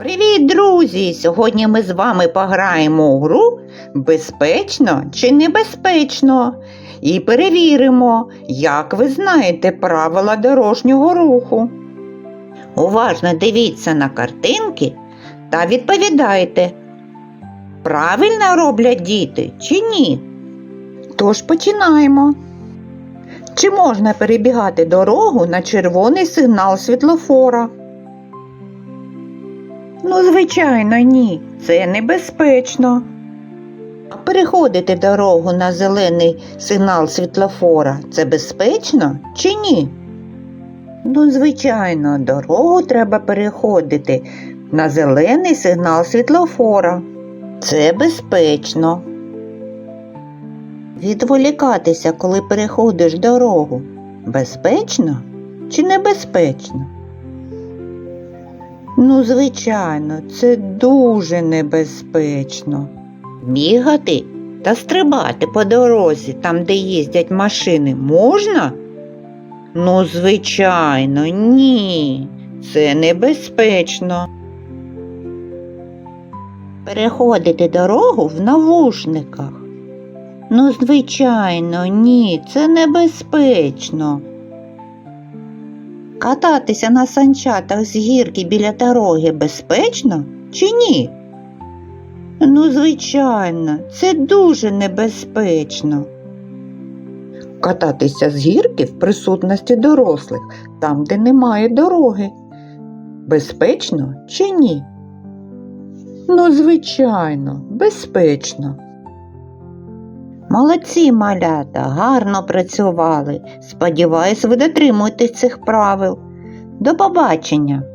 Привіт, друзі! Сьогодні ми з вами пограємо у гру безпечно чи небезпечно і перевіримо, як ви знаєте правила дорожнього руху. Уважно дивіться на картинки та відповідайте, правильно роблять діти чи ні. Тож починаємо. Чи можна перебігати дорогу на червоний сигнал світлофора? Ну, звичайно, ні. Це небезпечно. А переходити дорогу на зелений сигнал світлофора це безпечно чи ні? Ну, звичайно, дорогу треба переходити на зелений сигнал світлофора. Це безпечно. Відволікатися, коли переходиш дорогу, безпечно чи небезпечно? Ну, звичайно, це дуже небезпечно. Бігати та стрибати по дорозі, там, де їздять машини, можна? Ну, звичайно, ні. Це небезпечно. Переходити дорогу в навушниках. Ну, звичайно, ні, це небезпечно. Кататися на санчатах з гірки біля дороги безпечно чи ні? Ну, звичайно, це дуже небезпечно. Кататися з гірки в присутності дорослих, там, де немає дороги. Безпечно чи ні? Ну, звичайно, безпечно. Молодці, малята, гарно працювали. Сподіваюсь, ви дотримуєтесь цих правил. До побачення!